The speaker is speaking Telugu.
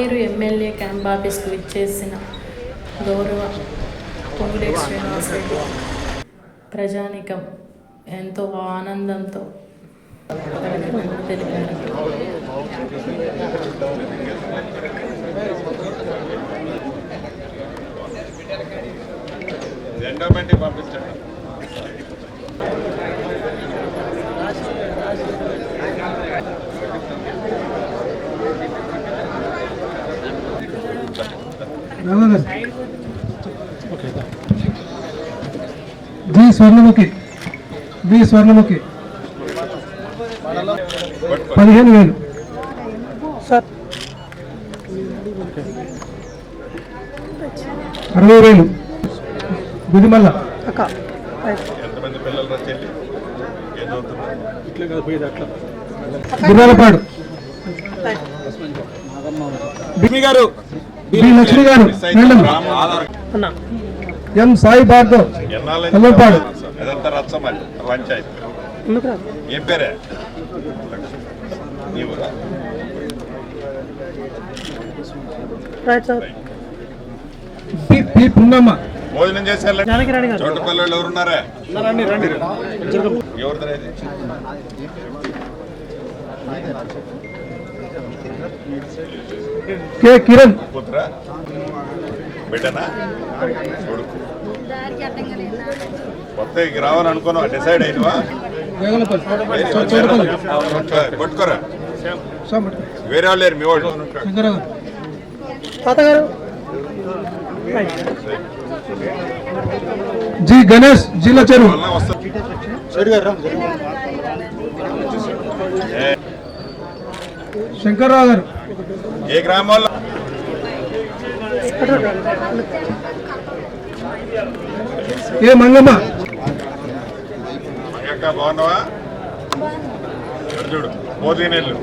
పాలేరు ఎమ్మెల్యే క్యాంప్ ఆఫీస్కు ఇచ్చేసిన గౌరవ పొంగులేటి శ్రీనివాసరెడ్డి ప్రజానికం ఎంతో ఆనందంతో తెలిపారు. పంపించండి. జి స్వర్ణముఖి. బి స్వర్ణముఖి. పదిహేను వేలు. అరవై వేలు. చదువుతున్నారు గుర్రాలపాడు గారు బి లక్ష్మి గారు మేడం ఎం సాయి భార్గవ్ ఎల్లంపాడు. అదంతా రచ్చమల్లి పంచాయతీ. ఏం పేరే? భోజనం చేశారు చోట పిల్లలు ఎవరున్నారా? కె కిరణ్. కూతురా బిడ్డనా కొడుకు కొత్త ఇక రావాలనుకున్నావా డిసైడ్ అయినవా? పట్టుకోరా. వేరే వాళ్ళు లేరు మీ వాళ్ళు. శంకరరావు జి గణేష్ జిల్లా చెరువు. ఏ, శంకర్రావు గారు. ఏ గ్రామాల్లో? ఏ మంగమ్మ? బాగున్నావా? చూడు మోదీ నీళ్ళు.